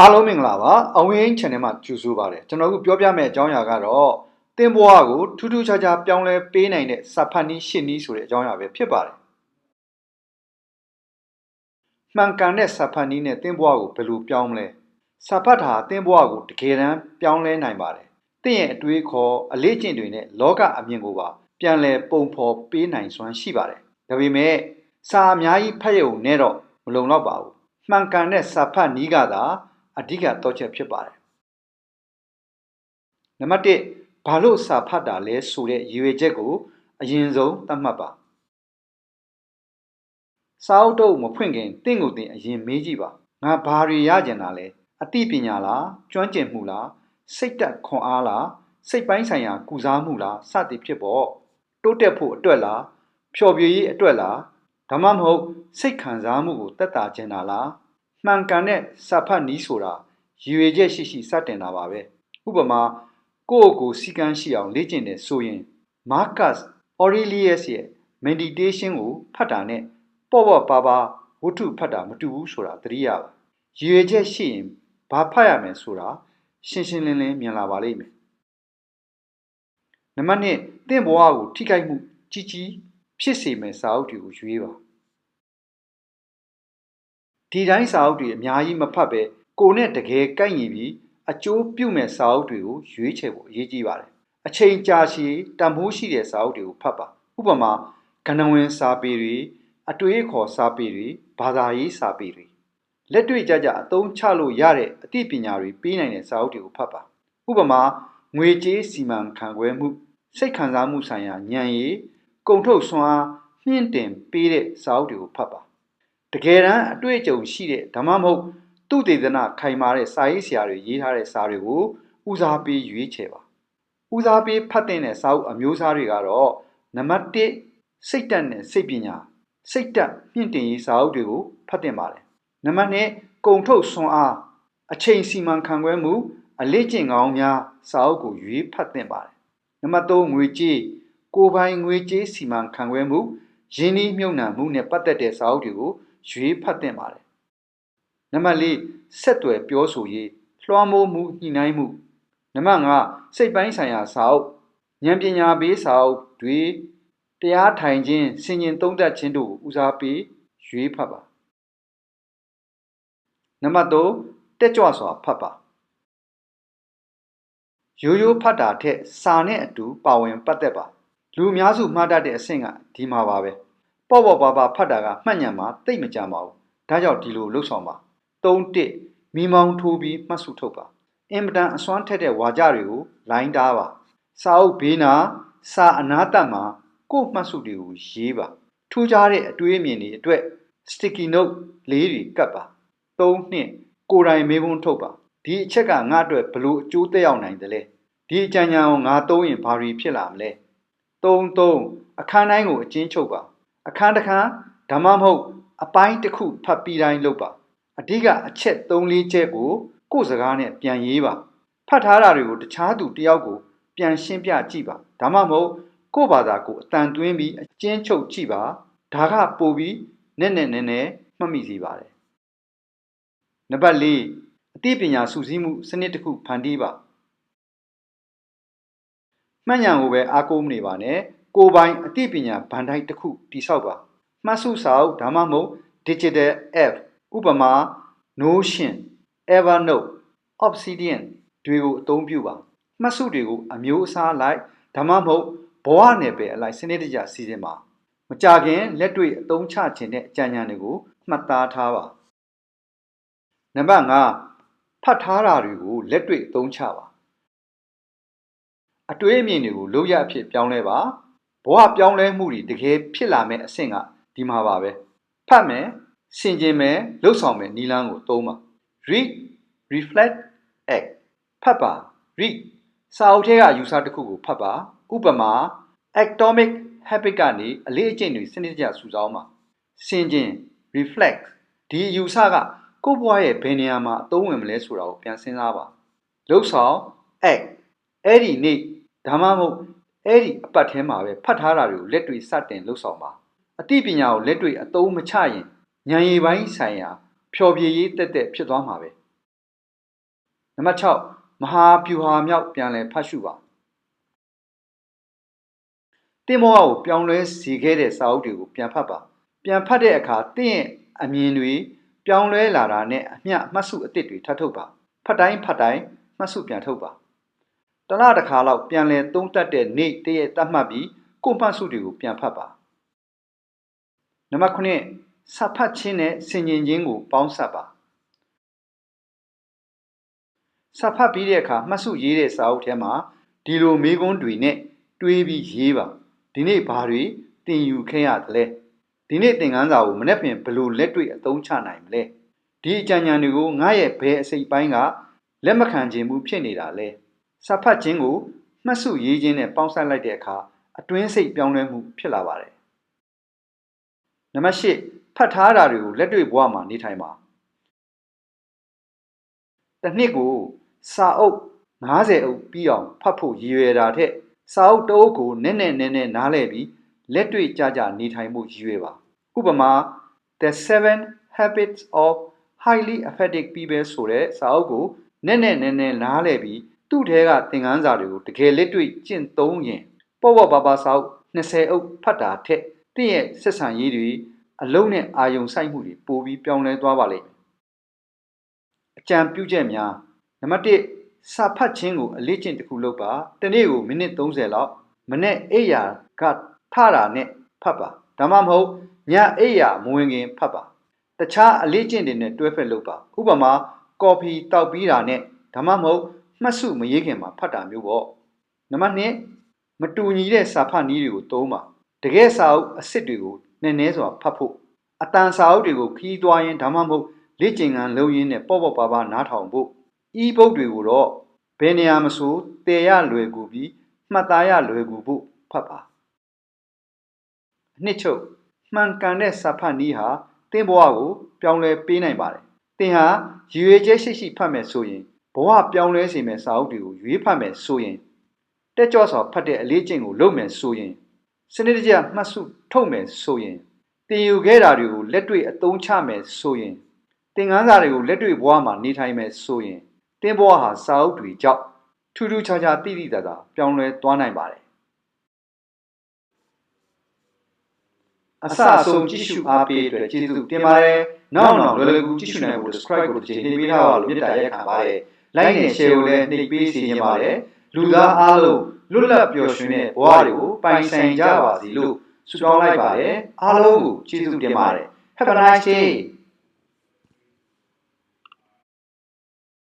အားလုံးမင်္ဂလာပါအဝင်း channel မှာကြိုဆိုပါရစေကျွန်တော်အခုပြောပြမယ့်အကြောင်းအရာကတော့တင်ဘွားကိုထူးထူးခြားခြားပြောင်းလဲပေးနိုင်တဲ့စာဖတ်နည်းရှင်းနည်းဆိုတဲ့အကြောင်းအရာပဲဖြစ်ပါတယ်မှန်ကန်တဲ့စာဖတ်နည်းနဲ့တင်ဘွားကိုဘယ်လိုပြောင်းမလဲစာဖတ်တာတင်ဘွားကိုတကယ်တမ်းပြောင်းလဲနိုင်ပါတယ်တင့်ရဲ့အတွေးခေါ်အလေးကျင့်တွေနဲ့လောကအမြင်ကိုပါပြန်လဲပုံဖော်ပေးနိုင်စွမ်းရှိပါတယ်ဒါပေမဲ့စာအများကြီးဖတ်ရုံနဲ့တော့မလုံလောက်ပါဘူးမှန်ကန်တဲ့စာဖတ်နည်းကသာ အဓိကတော့ချက်ဖြစ်ပါတယ်နံပါတ်1ဘာလို့စာဖတ်တာလဲဆိုတဲ့ရည်ရွယ်ချက်ကို အရင်ဆုံးသတ်မှတ်ပါစာအုပ်တုပ်မဖွင့်ခင်တင့်ကိုတင်အရင်မေးကြည့်ပါငါဘာတွေရကြင်တာလဲအသိပညာလားကျွမ်းကျင်မှုလားစိတ်တက်ခွန်အားလားစိတ်ပိုင်းဆိုင်ရာကုစားမှုလားစသည်ဖြစ်ပေါ့တိုးတက်ဖို့အတွက်လားဖျော်ဖြေရေးအတွက်လားဒါမှမဟုတ်စိတ်ခံစားမှုကိုတက်တာခြင်းတာလား မှန်ကန်တဲ့စာဖတ်နည်းဆိုတာရည်ရွယ်ချက်ရှိရှိစတင်တာပါပဲဥပမာကိုယ့်ကိုယ်စီကံရှိအောင်လေ့ကျင့်တယ်ဆိုရင် Marcus Aurelius ရဲ့ meditation ကိုဖတ်တာနဲ့ပေါ့ပေါ့ပါပါဝတ္ထုဖတ်တာမတူဘူးဆိုတာသတိရပါရည်ရွယ်ချက်ရှိရင်ဘာဖတ်ရမယ်ဆိုတာရှင်းရှင်းလင်းလင်းမြင်လာပါလိမ့်မယ်နံပါတ်1တင့်ဘဝကိုထိခိုက်မှုကြီးကြီးဖြစ်စေမယ့်စာအုပ်တွေကိုရွေးပါ ဒီတိုင်းစာအုပ်တွေအများကြီးမဖတ်ပဲကိုနဲ့တကယ်ကိုက်ညီပြီးအကျိုးပြုမဲ့စာအုပ်တွေကိုရွေးချယ်ဖို့အရေးကြီးပါတယ်အချိန်ကြာရှည်တန်ဖိုးရှိတဲ့စာအုပ်တွေကိုဖတ်ပါဥပမာကဏဝင်စာပေတွေအတွေ့အခေါ်စာပေတွေဘာသာရေးစာပေတွေလက်တွေ့ကြကြအသုံးချလို့ရတဲ့အသိပညာတွေပေးနိုင်တဲ့စာအုပ်တွေကိုဖတ်ပါဥပမာငွေကြေးစီမံခန့်ခွဲမှုစိတ်ခံစားမှုဆိုင်ရာဉာဏ်ရည်ကုန်ထုတ်စွမ်းအားမြင့်တင်ပေးတဲ့စာအုပ်တွေကိုဖတ်ပါ တကယ်တမ်းအတွေ့အကြုံရှိတဲ့ဓမ္မမဟုတ်သူတေသနာခိုင်မာတဲ့စာရေးဆရာတွေရေးထားတဲ့စာတွေကိုဦးစားပေးရွေးချယ်ပါဦးစားပေးဖတ်တဲ့စာအုပ်အမျိုးအစားတွေကတော့နံပါတ်1စိတ်တက်နဲ့စိတ်ပညာစိတ်တက်မြင့်တင်ရေးစာအုပ်တွေကိုဖတ်တင်ပါတယ်နံပါတ်2ကုံထုတ်စွမ်းအားအချိန်စီမံခန့်ခွဲမှု အလေးကျင့်ကောင်းများစာအုပ်ကိုရွေးဖတ်တင်ပါတယ်နံပါတ်3ငွေကြေးကိုပိုင်ငွေကြေးစီမံခန့်ခွဲမှုရင်းနှီးမြှုပ်နှံမှုနဲ့ပတ်သက်တဲ့စာအုပ်တွေကို ရွေးဖတ်တင်ပါတယ်နံပါတ်4ဆက်သွယ်ပြောဆိုရေးလွှမ်းမိုးမှုညှိနှိုင်းမှုနံပါတ်5စိတ်ပိုင်းဆိုင်ရာစာအုပ်ဉာဏ်ပညာပေးစာအုပ်တွေတရားထိုင်ခြင်းဆင်ញင်သုံးသပ်ခြင်းတို့ကိုဦးစားပေးရွေးဖတ်ပါနံပါတ်3တက်ကြွစွာဖတ်ပါရိုးရိုးဖတ်တာထက်စာနဲ့အတူပါဝင်ပတ်သက်ပါလူအများစုမှားတတ်တဲ့အဆင့်ကဒီမှာပါပဲ ပေါ့ပေါ့ပါပါဖတ်တာကမှတ်ညံမှာတိတ်မကြပါဘူးဒါကြောင့်ဒီလိုလှုပ်ဆောင်ပါ3-1မိမောင်းထိုးပြီးမှတ်စုထုတ်ပါအင်မတန်အစွမ်းထက်တဲ့ဝါကြတွေကိုလိုင်းတားပါစာအုပ်ဘေးနာစာအနာတတ်မှာကို့မှတ်စုတွေကိုရေးပါထူးခြားတဲ့အတွေးအမြင်တွေအတွက် sticky note လေးတွေကပ်ပါ3နှစ်ကိုယ်တိုင်မေးခွန်းထုတ်ပါဒီအချက်ကငါ့အတွက်ဘလို့အကျိုးသက်ရောက်နိုင်တယ်လဲဒီအကြံဉာဏ်ကိုငါသုံးရင်ဘာတွေဖြစ်လာမလဲ3 3အခန်းတိုင်းကိုအချင်းချုပ်ပါ အခန်းတစ်ခန်းဓမ္မမဟုတ် အပိုင်းတစ်ခုဖတ်ပြီးတိုင်းလုပ်ပါအဓိကအချက်3-4ချက်ကိုကိုယ်စကားနဲ့ပြန်ရေးပါဖတ်ထားတာတွေကိုတခြားသူတယောက်ကိုပြန်ရှင်းပြကြည့်ပါဒါမှမဟုတ်ကိုယ့်ဘာသာကိုအတန်သွင်းပြီးအကျဉ်းချုပ်ကြည့်ပါဒါကပို့ပြီးနက်နက်နဲနဲမှတ်မိစေပါတယ်နံပါတ်၄အသိပညာစုစည်းမှုစနစ်တစ်ခုဖန်တီးပါမှတ်ဉာဏ်ကိုပဲအားကိုးမနေပါနဲ့ ကိုယ်ပိုင်အသိပညာဗန်တိုက်တစ်ခုတိဆောက်ပါမှတ်စုစာအုပ်ဒါမှမဟုတ် digital app ဥပမာ Notion Evernote Obsidian တွေကိုအသုံးပြုပါမှတ်စုတွေကိုအမျိုးအစားလိုက်ဒါမှမဟုတ်ဘဝနယ်ပယ်အလိုက်စနစ်တကျစီစဉ်ပါမကြခင်လက်တွေ့အသုံးချခြင်းတဲ့အကြံဉာဏ်တွေကိုမှတ်သားထားပါနံပါတ်5ဖတ်ထားတာတွေကိုလက်တွေ့အသုံးချပါအတွေးအမြင်တွေကိုလိုရအဖြစ်ပြောင်းလဲပါ ဘဝပြောင်းလဲမှုတွေတကယ်ဖြစ်လာမဲ့အဆင့်ကဒီမှာပါပဲဖတ်မယ်ဆင်ခြင်မယ်လှုပ်ဆောင်မယ်နီလန်းကိုသုံးပါ read reflect act ဖတ်ပါ read စာအုပ်ထဲကယူဆတစ်ခုကိုဖတ်ပါဥပမာ atomic habit ကနေအလေးအကျင့်တွေစနစ်တကျစုဆောင်းပါဆင်ခြင် reflect ဒီယူဆကကိုယ့်ဘဝရဲ့ဘယ်နေရာမှာအသုံးဝင်မလဲဆိုတာကိုပြန်စဉ်းစားပါလှုပ်ဆောင် act အဲ့ဒီနေ့ဒါမှမဟုတ် အဲ့ဒီအပတ်ထဲမှာပဲဖတ်ထားတာတွေကိုလက်တွေ့စတင်လှုပ်ဆောင်ပါအသိပညာကိုလက်တွေ့အသုံးမချရင်ဉာဏ်ရည်ပိုင်းဆိုင်ရာဖျော်ဖြေရေးတက်တက်ဖြစ်သွားမှာပဲနံပါတ်6မဟာဗျူဟာမြောက်ပြန်လည်ဖတ်ရှုပါတင်မောကိုပြောင်းလဲစေခဲ့တဲ့စာအုပ်တွေကိုပြန်ဖတ်ပါပြန်ဖတ်တဲ့အခါတင့်ရဲ့အမြင်တွေပြောင်းလဲလာတာနဲ့အမျှမှတ်စုအသစ်တွေထပ်ထုတ်ပါဖတ်တိုင်းဖတ်တိုင်းမှတ်စုပြန်ထုတ်ပါ တလားတစ်ခါလောက်ပြန်လဲသုံးတတ်တဲ့နေ့တည့်ရဲ့တတ်မှတ်ပြီးကိုယ်မှတ်စုတွေကိုပြန်ဖတ်ပါနံပါတ်9စဖတ်ခြင်းနဲ့ဆင်ញင်ခြင်းကိုပေါင်းစပ်ပါစဖတ်ပြီးတဲ့အခါမှတ်စုရေးတဲ့စာအုပ်ထဲမှာဒီလိုမေးခွန်းတွေနဲ့တွေးပြီးရေးပါဒီနေ့ဘာတွေသင်ယူခဲ့ရသလဲဒီနေ့သင်ခန်းစာကိုမနေ့ပြင်ဘယ်လိုလက်တွေ့အသုံးချနိုင်မလဲဒီအကြံဉာဏ်တွေကိုငါရဲ့ဘယ်အစိပ်ပိုင်းကလက်မခံခြင်းမှုဖြစ်နေတာလဲ စဖတ်ခြင်းကိုမှတ်စုရေးခြင်းနဲ့ပေါင်းစပ်လိုက်တဲ့အခါအတွင်းစိတ်ပြောင်းလဲမှုဖြစ်လာပါတယ်နံပါတ်၈ဖတ်ထားတာတွေကိုလက်တွေ့ဘဝမှာနေထိုင်ပါတစ်နှစ်ကိုစာအုပ်90အုပ်ပြီးအောင်ဖတ်ဖို့ရည်ရွယ်တာထက်စာအုပ်တစ်အုပ်ကိုနည်းနည်းနည်းနည်းနားလည်ပြီးလက်တွေ့ကြကြနေထိုင်မှုရည်ရွယ်ပါဥပမာ The 7 Habits of Highly Effective People ဆိုတဲ့စာအုပ်ကိုနည်းနည်းနည်းနည်းနားလည်ပြီး သူ့ထဲကသင်ခန်းစာတွေကိုတကယ်လက်တွေ့ကျင့်သုံးရင်ပေါ့ပေါ့ပါပါစာအုပ်20အုပ်ဖတ်တာထက်တင့်ရဲ့ဆက်ဆံရေးတွေအလုံးနဲ့အာယုံဆိုင်မှုတွေပိုပြီးပြောင်းလဲသွားပါလိမ့်မယ်အကြံပြုချက်များနံပါတ်1စာဖတ်ခြင်းကိုအလေးကျင့်တစ်ခုလုပ်ပါတနေ့ကိုမိနစ်30လောက်မနေ့အိယာကထတာနဲ့ဖတ်ပါဒါမှမဟုတ်ညအိယာမဝင်ခင်ဖတ်ပါတခြားအလေးကျင့်တွေနဲ့တွဲဖက်လုပ်ပါဥပမာကော်ဖီတောက်ပြီးတာနဲ့ဒါမှမဟုတ် မှတ်စုမရေးခင်မှာဖတ်တာမျိုးပေါ့နံပါတ်2မတူညီတဲ့စာဖတ်နည်းတွေကိုသုံးပါတကယ်စာအုပ်အစ်စ်တွေကိုနည်းနည်းစွာဖတ်ဖို့အတန်စာအုပ်တွေကိုခီးသွားရင်ဒါမှမဟုတ်လေ့ကျင့်ခန်းလုပ်ရင်းနဲ့ပေါ့ပေါ့ပါပါနားထောင်ဖို့ e-book တွေကိုတော့ဘယ်နေရာမဆိုတည်ရလွယ်ကူပြီးမှတ်သားရလွယ်ကူဖို့ဖတ်ပါအနှစ်ချုပ်မှန်ကန်တဲ့စာဖတ်နည်းဟာသင်ဘဝကို ပြောင်းလဲပေးနိုင်ပါတယ်သင်ဟာရည်ရွယ်ချက်ရှိရှိဖတ်မယ်ဆိုရင် ဘဝပြောင်းလဲစေမယ့်စာအုပ်တွေကိုရွေးဖတ်မယ်ဆိုရင်တက်ကြွစွာဖတ်တဲ့အလေးကျင့်ကိုလုပ်မယ်ဆိုရင်စနစ်တကျမှတ်စုထုတ်မယ်ဆိုရင်သင်ယူခဲ့တာတွေကိုလက်တွေ့အသုံးချမယ်ဆိုရင်သင်ခန်းစာတွေကိုလက်တွေ့ဘဝမှာနေထိုင်မယ်ဆိုရင်သင်ဘဝဟာစာအုပ်တွေကြောင့်ထူးထူးခြားခြားတိတိတသာပြောင်းလဲသွားနိုင်ပါတယ်အစအဆုံးကြည့်ရှုအားပေးအတွက်ကျေးဇူးတင်ပါတယ်နောက်နောက်လွယ်လွယ်ကူကြည့်ရှုနိုင်ဖို့ subscribe ကိုတစ်ချိန်နှိပ်ပေးထားပါလို့မြတ်တာရက်ခံပါတယ် like နဲ့ share ကိုလည်းနှိပ်ပေးစီရင်ပါတယ်လူသားအားလုံးလွတ်လပ်ပျော်ရွှင်တဲ့ဘဝတွေကိုပိုင်ဆိုင်ကြပါစေလို့ဆုတောင်းလိုက်ပါတယ်အားလုံးကိုကျေးဇူးတင်ပါတယ် Have a nice day